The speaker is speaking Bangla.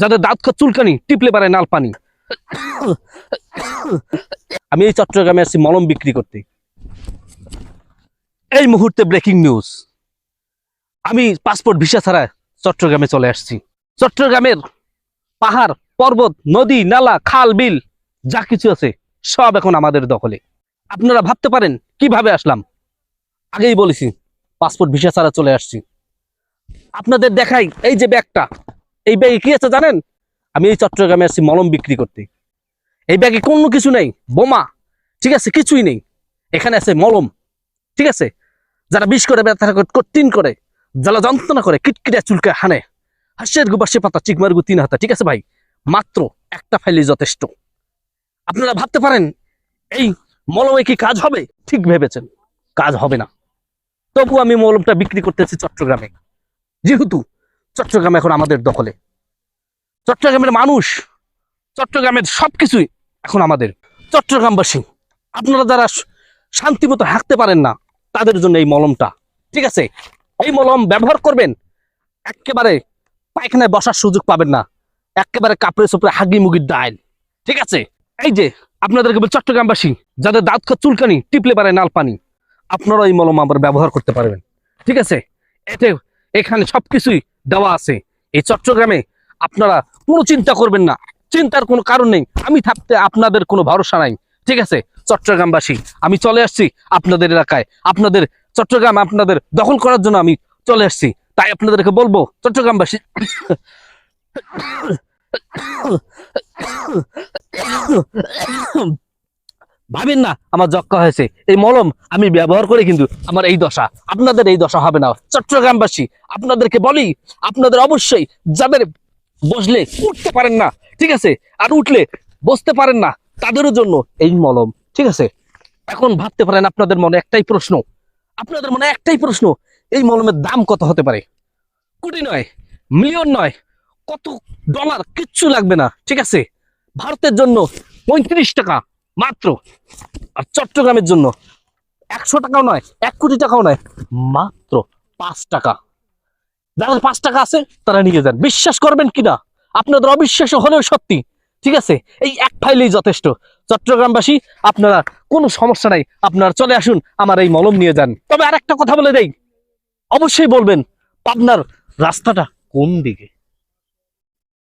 যাদের দাঁত চুলকানি, টিপলে পারে নাল পানি। আমি এই চট্টগ্রামে আসছি মলম বিক্রি করতে। এই মুহূর্তে ব্রেকিং নিউজ আমি পাসপোর্ট ভিসা ছাড়া চট্টগ্রামে চলে আসছি। চট্টগ্রামের পাহাড়, পর্বত, নদী, নালা, খাল, বিল, যা কিছু আছে, সব এখন আমাদের দখলে। আপনারা ভাবতে পারেন, কীভাবে আসলাম? আগেই বলেছি পাসপোর্ট ভিসা ছাড়া চলে আসছি। আপনাদের দেখাই, এই যে ব্যাগটা। এই ব্যাগে কি আছে জানেন? আমি এই চট্টগ্রামে আসছি মলম বিক্রি করতে। এই ব্যাগে কোনো কিছু নেই, বোমা, ঠিক আছে, কিছুই নেই। এখানে আছে মলম, ঠিক আছে? যারা বিষ করে, ব্যথা কঠিন করে যারা যন্ত্রণা করে, কিটকিটা চুলকে হানে, হাসির গু পাতা চিকমার গু তিন হাতা, ঠিক আছে ভাই? মাত্র একটা ফাইলে যথেষ্ট। আপনারা ভাবতে পারেন, এই মলমে কি কাজ হবে? ঠিক ভেবেছেন, কাজ হবে না। তবু আমি মলমটা বিক্রি করতেছি চট্টগ্রামে। যেহেতু চট্টগ্রাম এখন আমাদের দখলে। চট্টগ্রামের মানুষ, চট্টগ্রামের সবকিছুই এখন আমাদের। চট্টগ্রামবাসী, আপনারা যারা শান্তি মতো হাঁকতে পারেন না, তাদের জন্য এই মলমটা, ঠিক আছে? এই মলম ব্যবহার করবেন, একেবারে পায়খানায় বসার সুযোগ পাবেন না। একেবারে কাপড়ে চোপড়ে হাগি মুগির ডাইল ঠিক আছে? এই যে, আপনাদেরকে বলি চট্টগ্রামবাসী, যাদের দাঁত চুলকানি, টিপলে পারে নাল পানি আপনারা এই মলম আবার ব্যবহার করতে পারবেন, ঠিক আছে? এতে এখানে সবকিছুই দেওয়া আছে। এই চট্টগ্রামে আপনারা কোনো চিন্তা করবেন না। চিন্তার কোনো কারণ নেই। আমি থাকতে আপনাদের কোনো ভরসা নাই। ঠিক আছে? চট্টগ্রামবাসী, আমি চলে আসছি আপনাদের এলাকায়। আপনাদের চট্টগ্রাম আপনাদের দখল করার জন্য আমি চলে আসছি। তাই আপনাদেরকে বলব, চট্টগ্রামবাসী ভাবেন না, আমার যক্কা হয়েছে। এই মলম আমি ব্যবহার করে কিন্তু আমার এই দশা। আপনাদের এই দশা হবে না। চট্টগ্রামবাসী, আপনাদেরকে বলি, আপনাদের অবশ্যই যাদের বসলে উঠতে পারেন না, ঠিক আছে? আর উঠলে বসতে পারেন না, তাদেরও জন্য এই মলম, ঠিক আছে? এখন ভাবতে পারেন আপনাদের মনে একটাই প্রশ্ন। আপনাদের মনে একটাই প্রশ্ন, এই মলমের দাম কত হতে পারে? কোটি নয়, মিলিয়ন নয়, কত ডলার, কিচ্ছু লাগবে না, ঠিক আছে? ভারতের জন্য পঁয়ত্রিশ টাকা। মাত্র। আর চট্টগ্রামের জন্য একশো টাকাও নয়, এক কোটি টাকাও নয়, মাত্র পাঁচ টাকা। যাদের পাঁচ টাকা আছে, তারা নিয়ে যান। বিশ্বাস করবেন কিনা আপনাদের অবিশ্বাস হলেও সত্যি, ঠিক আছে? এই এক ফাইলেই যথেষ্ট। চট্টগ্রামবাসী, আপনারা কোনো সমস্যা নাই, আপনারা চলে আসুন, আমার এই মলম নিয়ে যান। তবে আর একটা কথা বলে দেই, অবশ্যই বলবেন, পাবনার রাস্তাটা কোন দিকে?